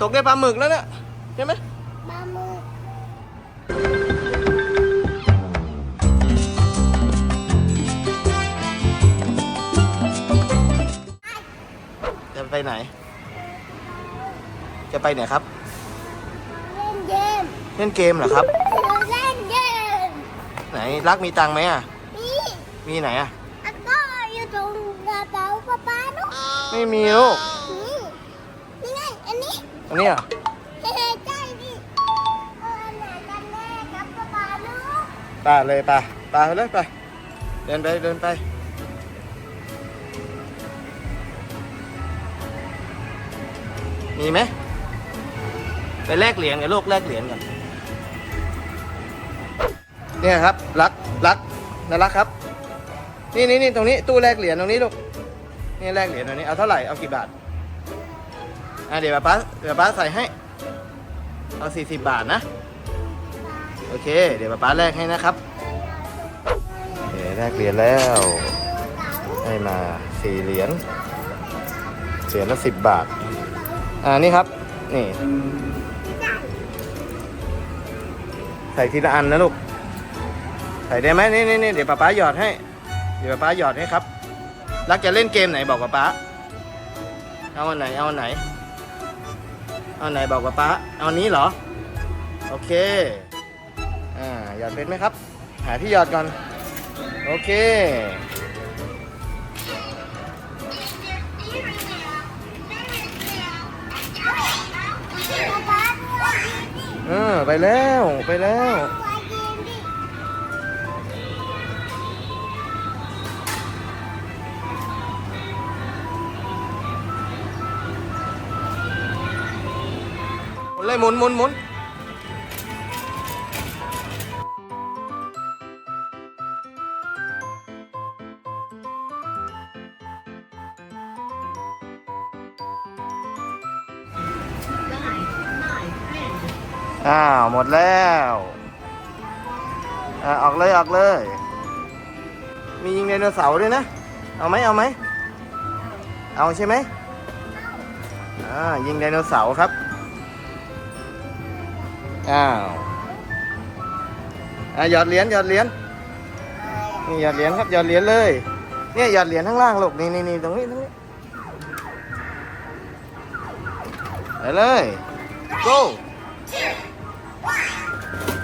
ตกได้ปลาหมึกแล้วเนี่ยใช่ไหมมามือจะไปไหน จะไปไหนครับ เล่นเกมเล่นเกมเหรอครับ เล่นเกมไหนรักมีตังค์ไหมอะ นี่ มีไหนอะ อันก็อยู่ตรงกระเป๋าป๊าป๊าเนาะไม่มีลูกนี่นี่ไงอันนี้ อันนี้เหรอเฮ้ใช่ดิเออไหนกันแน่ครับป๊าป๊าเนาะไปเลยไปไปเลยไป เดินไปเดินไป มีไหมไปแลกเหรียญกับลูกแลกเหรียญกันเนี่ยครับ รักรักน่ารักครับ นี่นี่นี่ตรงนี้ตู้แลกเหรียญตรงนี้ลูกนี่แลกเหรียญตรงนี้เอาเท่าไหร่เอากี่บาท อะเดี๋ยวป้าเดี๋ยวป้าใส่ให้ เอาสี่สิบบาทนะ โอเค เดี๋ยวป้าแลกให้นะครับโอเคแลกเหรียญแล้ว ให้มาสี่เหรียญเหรียญละสิบบาท อ่านี่ครับ นี่ ใส่ทีละอันนะลูก ใส่ได้ไหมนี่นี่นี่เดี๋ยวป้าป๊าหยอดให้ เดี๋ยวป้าป๊าหยอดให้ครับ รักจะเล่นเกมไหนบอกป้าป๊าเอาอันไหน เอาอันไหน เอาไหนบอกป้าป้าเอานี้เหรอ โอเค อ่า หยอดเป็นไหมครับ หาที่หยอดก่อน โอเคป๊าป๊าด้วยเออ ไปแล้ว ไปแล้ว เลยหมุนหมุนหมุนอ้าว หมดแล้วอ่าออกเลยออกเลย มียิงไดโนเสาร์ด้วยนะ เอาไหมเอาไหม เอาใช่ไหมอ่ายิงไดโนเสาร์ครับ อ้าวอะหยอดเหรียญหยอดเหรียญนี่หยอดเหรียญครับหยอดเหรียญเลยเนี่ยหยอดเหรียญข้างล่างลูกนี่นี่นี่ตรงนี้ตรงนี้ไปเลย go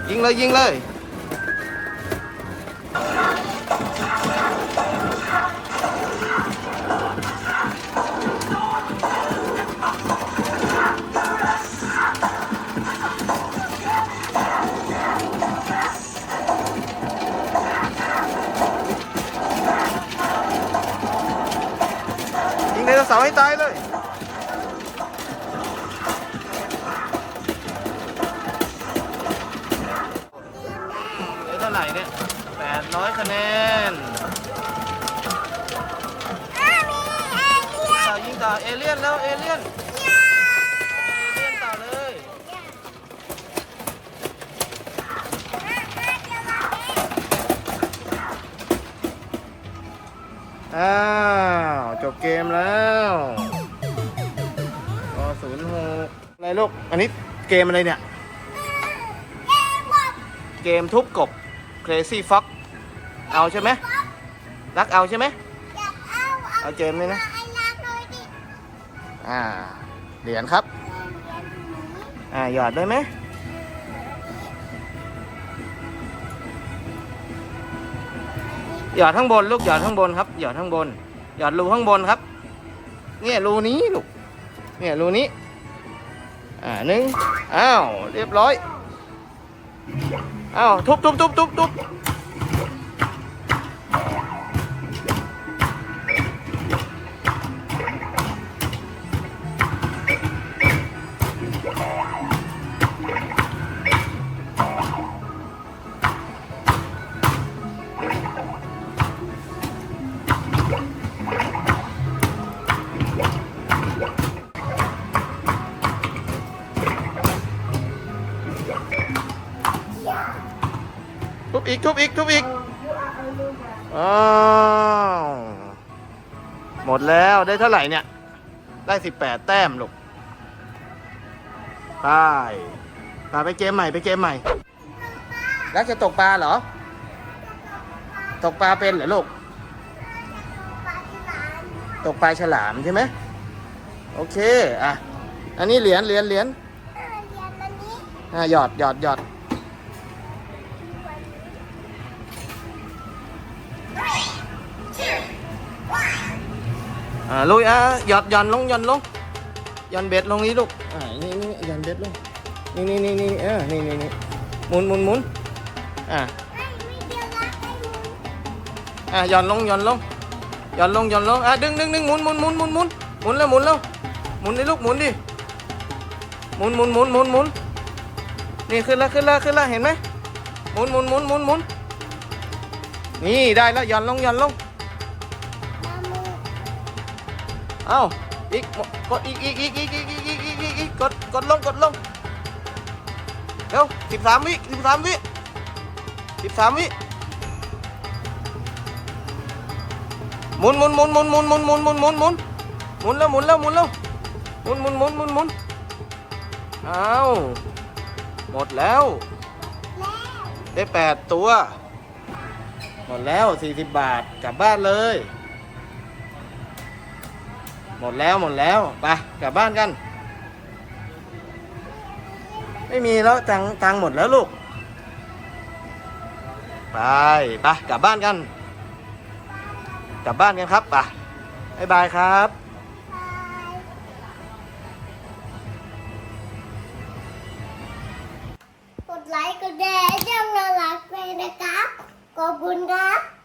ยิงเลยยิงเลย โนเสาร์ให้ตายเลยได้เท่าไหร่เนี่ยแปดร้อยคะแนนอ้ามีไอเดียต่อยิงต่อเอเลี่ยนแล้วเอเลี่ยนเอเลี่ยนต่อเลย อ้าว จบเกมแล้วก็ศูนย์หกอะไรลูก อันนี้เกมอะไรเนี่ย เกมทุบกบ Crazy Fox เอาใช่ไหมรักเอาใช่ไหมเอาเกมเลยนะ อ่า เหรียญครับ อ่า หยอดได้ไหมหยอดข้างบนลูกหยอดข้างบนครับหยอดข้างบน หยอดรูข้างบนครับ เนี่ยรูนี้ลูก เนี่ยรูนี้ อ่าหนึ่งอ้าว เรียบร้อย อ้าว ทุบทุบทุบทุบทุบ อีกทุบอีกทุบอีกอ้าวหมดแล้วได้เท่าไหร่เนี่ย ได้สิบแปดแต้มลูกไปไปไปเกมใหม่ไปเกมใหม่ แล้วจะตกปลาเหรอ ตกปลาเป็นเหรอลูก ตกปลาฉลามใช่ไหมโอเค อะ อันนี้เหรียญเหรียญเหรียญอะหยอดหยอดหยอด อ่าลุยอะหยอดหย่อนลงหย่อนลงหย่อนเบ็ดลงนี้ลูกอ่านี่นี่หย่อนเบ็ดลงนี่นี่นี่นี่เออนี่นี่นี่หมุนหมุนหมุนอ่าไม่ไม่เดียวรักไอ้หมูอะหย่อนลงหย่อนลงหย่อนลงหย่อนลงอะดึงดึงดึงหมุนหมุนหมุนหมุนหมุนหมุนแล้วหมุนแล้วหมุนดิลูกหมุนดิหมุนหมุนหมุนหมุนหมุนนี่ขึ้นแล้วขึ้นแล้วขึ้นแล้วเห็นไหมหมุนหมุนหมุนหมุนหมุนนี่ได้แล้วหย่อนลงหย่อนลง เอ้าอีกกดอีกอีกอีกอีกอีกอีกอีกอีกอีกอีกกดกดลงกดลงเร็วสิบสามวิสิบสามวิสิบสามวิหมุนหมุนหมุนหมุนหมุนหมุนหมุนหมุนหมุนหมุนหมุนแล้วหมุนแล้วหมุนแล้วหมุนหมุนหมุนหมุนหมุนอ้าวหมดแล้วได้แปดตัว หมดแล้วสี่สิบบาทกลับบ้านเลย หมดแล้วหมดแล้วไปกลับบ้านกัน ไม่มีแล้วตังตังหมดแล้วลูก ไปไปกลับบ้านกัน กลับบ้านกันครับไปบ๊ายบายครับกดไลค์กดแชร์ช่องน่ารักไปนะครับขอบคุณครับ